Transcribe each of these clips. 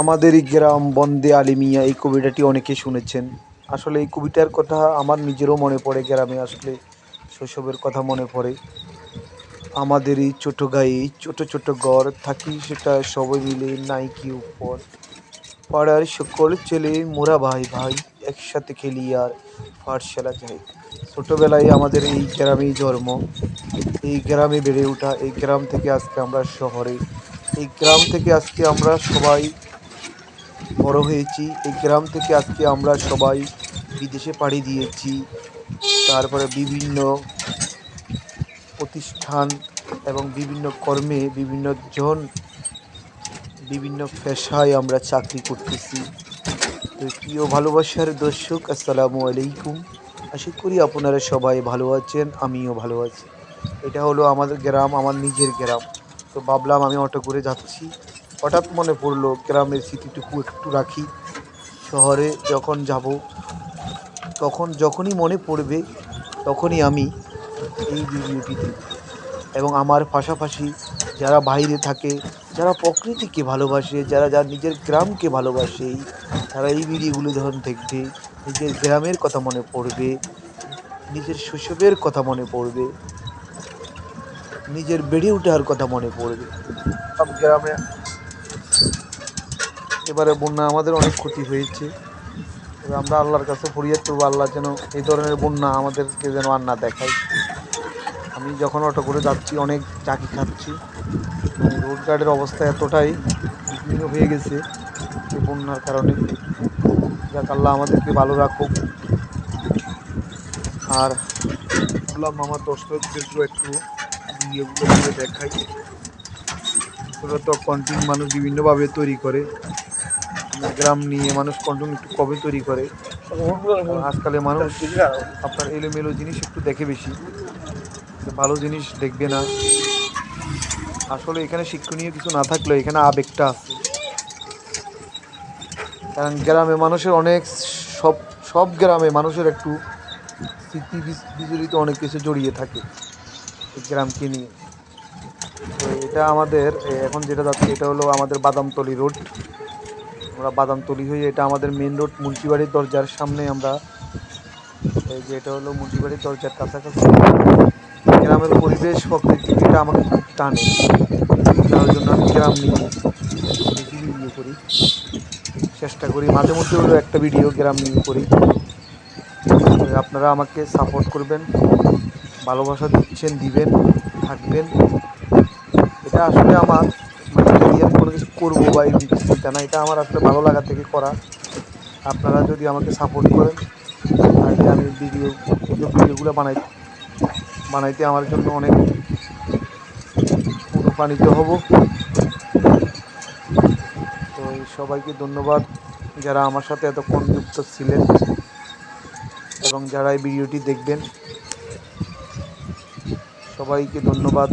আমাদের এই গ্রাম, বন্দে আলিমিয়া, এই কবিতাটি অনেকে শুনেছেন। আসলে এই কবিতার কথা আমার নিজেরও মনে পড়ে, গ্রামে আসলে শৈশবের কথা মনে পড়ে। আমাদের এই ছোটো গায়ে ছোট ছোট ঘর, থাকি সেটা সবাই মিলে নাইকি উপর। পাড়ার সকল ছেলে মোরা ভাই ভাই, একসাথে খেলি আর পাঠশালা যাই। ছোটোবেলায় আমাদের এই গ্রামেই জন্ম। এই গ্রামে বেড়ে ওঠা, এই গ্রাম থেকে আজকে আমরা শহরে। এই গ্রাম থেকে আজকে আমরা সবাই বড় হয়েছি। এই গ্রাম থেকে আজকে আমরা সবাই বিদেশে পাড়ি দিয়েছি। তারপরে বিভিন্ন প্রতিষ্ঠান এবং বিভিন্ন কর্মে বিভিন্ন জন বিভিন্ন পেশায় আমরা চাকরি করতেছি। তো প্রিয় ভালোবাসার দর্শক, আসসালামু আলাইকুম। আশা করি আপনারা সবাই ভালো আছেন, আমিও ভালো আছি। এটা হলো আমাদের গ্রাম, আমার নিজের গ্রাম। তো ভাবলাম আমি অটো করে যাচ্ছি। হঠাৎ মনে পড়ল, গ্রামের স্মৃতিটুকু একটু রাখি। শহরে যখন যাব, তখন যখনই মনে পড়বে, তখনই আমি এই ভিডিওটি দেব এবং আমার পাশাপাশি যারা বাইরে থাকে, যারা প্রকৃতিকে ভালোবাসে, যারা যার নিজের গ্রামকে ভালোবাসে, তারা এই ভিডিওগুলো যখন দেখবে, নিজের গ্রামের কথা মনে পড়বে, নিজের শৈশবের কথা মনে পড়বে, নিজের বেড়ে ওঠার কথা মনে পড়বে। সব গ্রামে এবারে বন্যা আমাদের অনেক ক্ষতি হয়েছে। তবে আমরা আল্লাহর কাছে ফরিয়াদ করব, আল্লাহ যেন এই ধরনের বন্যা আমাদেরকে যেন আর না দেখায়। আমি যখন অটো করে যাচ্ছি, অনেক চাকি খাচ্ছি। রোড গার্ডের অবস্থা এতটাই বিঘ্ন হয়ে গেছে এই বন্যার কারণে। যাক, আল্লাহ আমাদেরকে ভালো রাখুক। আর বললাম আমার দর্শকদেরকে একটু। করে দেখাই। তো কন্টেন্ট মানুষ বিভিন্নভাবে তৈরি করে। গ্রাম নিয়ে মানুষ কন্টেন্ট একটু কবে তৈরি করে? আজকালে মানুষ আপনার এলোমেলো জিনিস একটু দেখে বেশি। ভালো জিনিস দেখবে না। আসলে এখানে শিক্ষণীয় কিছু না থাকলেও এখানে আবেগটা আছে। কারণ গ্রামে মানুষের অনেক সব সব গ্রামে মানুষের একটু স্মৃতি বিচ- বিজড়িত অনেক কিছু জড়িয়ে থাকে গ্রামকে নিয়ে। তো এটা আমাদের এখন যেটা যাচ্ছে এটা হলো আমাদের বাদামতলি রোড। আমরা বাদামতলি হয়ে এটা আমাদের মেন রোড মুন্সিবাড়ির দরজার সামনে আমরা এই যে এটা হলো মুন্সিবাড়ির দরজার কাছাকাছি। গ্রামের পরিবেশ, প্রকৃতি, এটা আমাকে খুব টানে। তার জন্য আমি গ্রাম নিয়ে ভিডিও করি। চেষ্টা করি, মাঝে মধ্যে হলেও একটা ভিডিও গ্রাম নিয়ে করি। আপনারা আমাকে সাপোর্ট করবেন, ভালোবাসা দিচ্ছেন, দিবেন, থাকবেন। এটা আসলে আমার মানে কি আমি কোনো কিছু করব বা এই চিন্তা না এটা আমার আসলে ভালো লাগা থেকে করা। আপনারা যদি আমাকে সাপোর্ট করেন, তাহলে আমি ভিডিও ভিডিওগুলো বানাই, বানাইতে আমার জন্য অনেক অনুপ্রাণিত হব। তো সবাইকে ধন্যবাদ যারা আমার সাথে এতক্ষণ যুক্ত ছিলেন এবং যারা এই ভিডিওটি দেখবেন। সবাইকে ধন্যবাদ।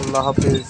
আল্লাহ হাফেজ।